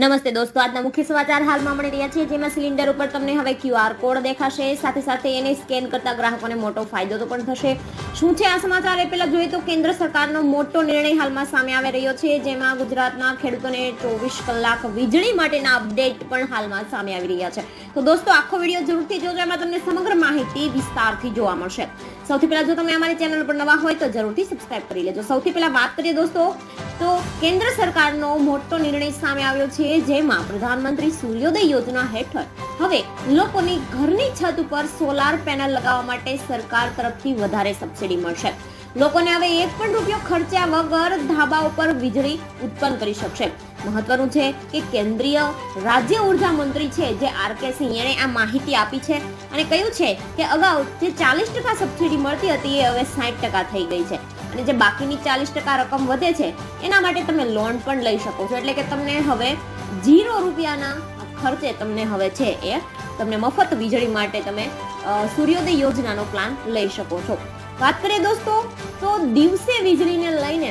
નમસ્તે દોસ્તો, આજના મુખ્ય સમાચાર હાલમાં મળી રહ્યા છે, જેમાં સિલિન્ડર ઉપર તમને હવે ક્યુઆર કોડ દેખાશે, સાથે સાથે એને સ્કેન કરતા ગ્રાહકોને મોટો ફાયદો તો પણ થશે. શું છે આ સમાચાર? એ પહેલા જોઈએ તો કેન્દ્ર સરકારનો મોટો નિર્ણય હાલમાં સામે આવી રહ્યો છે, જેમાં ગુજરાતના ખેડૂતોને ચોવીસ કલાક વીજળી માટેના અપડેટ પણ હાલમાં સામે આવી રહ્યા છે. તો દોસ્તો, આખો વીડિયો જરૂરથી જોજો. એમાં તમને સમગ્ર માહિતી વિસ્તારથી જોવા મળશે. સૌથી પહેલા જો તમે અમારી ચેનલ પર નવા હોય તો જરૂરથી સબસ્ક્રાઇબ કરી લેજો. સૌથી પહેલા વાત કરીએ દોસ્તો, તો કેન્દ્ર સરકારનો મોટો નિર્ણય સામે આવ્યો છે, જેમાં પ્રધાનમંત્રી સૂર્યોદય યોજના હેઠળ હવે લોકોની ઘરની છત ઉપર સોલાર પેનલ લગાવવા માટે સરકાર તરફથી વધારે સબસિડી મળશે. લોકોને હવે એક પણ રૂપિયો ખર્ચ્યા વગર ધાબા ઉપર વીજળી ઉત્પન્ન કરી શકશે. મહત્વનું છે કે કેન્દ્રીય રાજ્ય ઊર્જા મંત્રી છે જે આર કે સિંહ આ માહિતી આપી છે અને કહ્યું છે કે અગાઉ જે ચાલીસ ટકા સબસિડી મળતી હતી એ હવે સાઠ ટકા થઈ ગઈ છે. અને જે બાકીની ચાલીસ ટકા રકમ વધે છે, એના માટે તમે લોન પણ લઈ શકો છો. એટલે કે તમને હવે ઝીરો રૂપિયાના ખર્ચે તમને હવે છે એ તમને મફત વીજળી માટે તમે સૂર્યોદય યોજનાનો પ્લાન લઈ શકો છો. વાત કરીએ દોસ્તો, તો દિવસે વીજળીને લઈને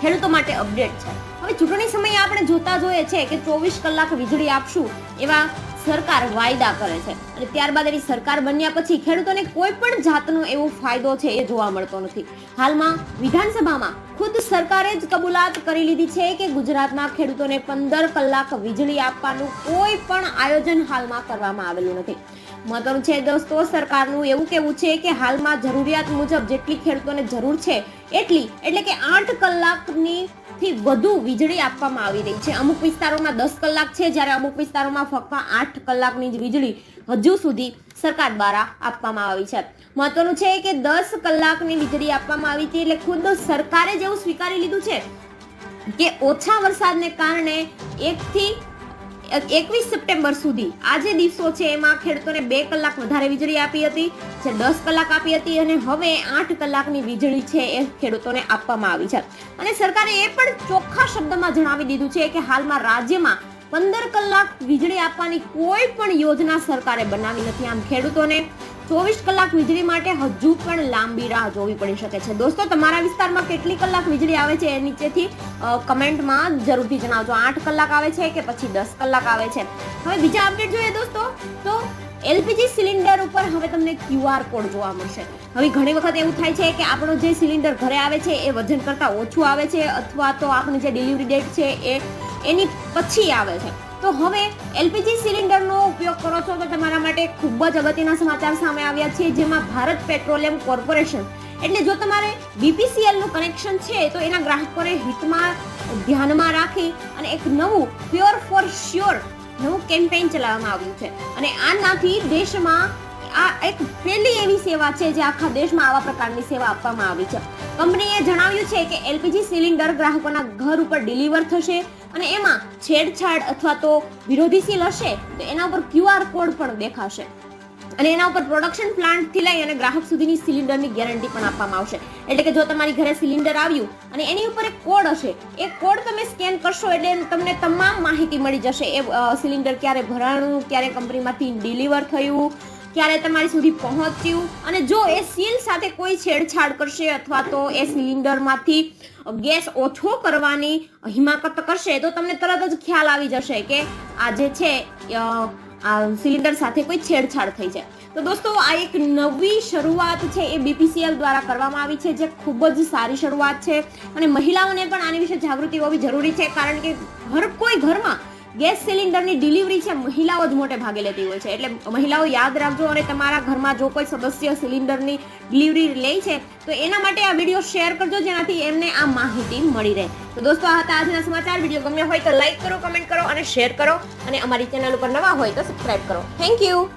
ખેડૂતો માટે અપડેટ છે. હવે ચૂંટણી સમયે આપણે જોતા જોઈએ છે કે ચોવીસ કલાક વીજળી આપશું એવા સરકાર વાયદા કરે છે. અને ત્યારબાદ એની સરકાર બન્યા પછી ખેડૂતોને કોઈ પણ જાતનો એવો ફાયદો છે એ જોવા મળતો નથી. હાલમાં વિધાનસભામાં ખુદ સરકારે જ કબૂલાત કરી લીધી છે કે ગુજરાતમાં ખેડૂતોને પંદર કલાક વીજળી આપવાનું કોઈ પણ આયોજન હાલમાં કરવામાં આવેલું નથી. મહત્વનું છે દોસ્તો, સરકારનું એવું કેવું છે કે હાલમાં જરૂરિયાત મુજબ જેટલી ખેડૂતોને જરૂર છે એટલી, એટલે કે આઠ કલાકની થી વધુ વીજળી આપવામાં આવી રહી છે. અમુક વિસ્તારોમાં દસ કલાક છે, જ્યારે અમુક વિસ્તારોમાં ફક્ત આઠ કલાકની જ વીજળી હજુ સુધી સરકાર દ્વારા આપવામાં આવી છે. મહત્વનું છે કે દસ કલાકની વીજળી આપવામાં આવી હતી, એટલે ખુદ સરકારે જેવું સ્વીકારી લીધું છે કે ઓછા વરસાદને કારણે એકથી એકવીસ સપ્ટેમ્બર સુધી. આ જે દિવસો છે, એમાં ખેડૂતોને બે કલાક વધારે વીજળી આપી હતી, જે દસ કલાક આપી હતી અને હવે આઠ કલાકની વીજળી છે એ ખેડૂતોને આપવામાં આવી છે. અને સરકારે એ પણ ચોખ્ખા શબ્દમાં જણાવી દીધું છે કે હાલમાં રાજ્યમાં પંદર કલાક વીજળી આપવાની કોઈ પણ યોજના સરકારે બનાવી નથી. આમ ખેડૂતોને ચોવીસ કલાક વીજળી માટે હજુ પણ લાંબી રાહ જોવી પડી શકે છે. દોસ્તો, તમારા વિસ્તારમાં કેટલી કલાક વીજળી આવે છે એ નીચેથી કમેન્ટમાં જરૂરથી જણાવજો. આઠ કલાક આવે છે કે પછી દસ કલાક આવે છે? હવે બીજા અપડેટ જોઈએ દોસ્તો? તો એલપીજી સિલિન્ડર ઉપર હવે તમને ક્યુઆર કોડ જોવા મળશે. હવે ઘણી વખત એવું થાય છે કે આપણો જે સિલિન્ડર ઘરે આવે છે એ વજન કરતાં ઓછું આવે છે અથવા તો આપણી જે ડિલિવરી ડેટ છે એ એની પછી આવે છે. તો હવે એલપીજી સિલિન્ડરનો ઉપયોગ કરો છો તો તમારા માટે ખૂબ જ અગત્યના સમાચાર સામે આવ્યા છે, જેમાં ભારત પેટ્રોલિયમ કોર્પોરેશન એટલે જો તમારે બીપીસીએલનું કનેક્શન છે તો એના ગ્રાહકોને હિતમાં ધ્યાનમાં રાખી અને એક નવું પ્યોર ફોર શ્યોર નવું કેમ્પેઇન ચલાવવામાં આવ્યું છે. અને આનાથી દેશમાં આ એક પહેલી એવી સેવા છે જે આખા દેશમાં આવા પ્રકારની સેવા આપવામાં આવી છે. કંપનીએ જણાવ્યું છે કે એલપીજી સિલિન્ડર ગ્રાહકોના ઘર ઉપર ડિલિવર થશે અને એમાં છેડછાડ અથવા તો વિરોધીશીલ હશે, તો એના ઉપર ક્યુઆર કોડ પણ દેખાશે. અને એના ઉપર પ્રોડક્શન પ્લાન્ટથી લઈ અને ગ્રાહક સુધીની સિલિન્ડરની ગેરંટી પણ આપવામાં આવશે. એટલે કે જો તમારી ઘરે સિલિન્ડર આવ્યું અને એની ઉપર એક કોડ હશે, એ કોડ તમે સ્કેન કરશો એટલે તમને તમામ માહિતી મળી જશે. એ સિલિન્ડર ક્યારે ભરાણું, ક્યારે કંપનીમાંથી ડિલિવર થયું ક્યારે તમારી સુધી પહોંચ્યું? અને જો એ સીલ સાથે કોઈ છેડછાડ કરશે અથવા તો એ સિલિન્ડરમાંથી ગેસ ઓછો કરવાની હિમાકત કરશે, તો તમને તરત જ ખ્યાલ આવી જશે કે આ જે છે સિલિન્ડર સાથે કોઈ છેડછાડ થઈ છે. તો દોસ્તો, આ એક નવી શરૂઆત છે એ બીપીસીએલ દ્વારા કરવામાં આવી છે, જે ખૂબ જ સારી શરૂઆત છે. અને મહિલાઓને પણ આની વિશે જાગૃતિ હોવી જરૂરી છે, કારણ કે હર કોઈ ઘરમાં ગેસ સિલિન્ડરની ડિલિવરી છે, મહિલાઓ જ મોટે ભાગે લેતી હોય છે. એટલે મહિલાઓ યાદ રાખજો, અને તમારા ઘરમાં જો કોઈ સદસ્ય સિલિન્ડરની ડિલિવરી લે છે, તો એના માટે આ વીડિયો શેર કરજો, જેનાથી એમને આ માહિતી મળી રહે. તો દોસ્તો, આ હતા આજના સમાચાર. વીડિયો ગમ્યો હોય તો લાઈક કરો, કમેન્ટ કરો, અને શેર કરો. અને અમારી ચેનલ ઉપર નવા હોય તો સબસ્ક્રાઈબ કરો. Thank you.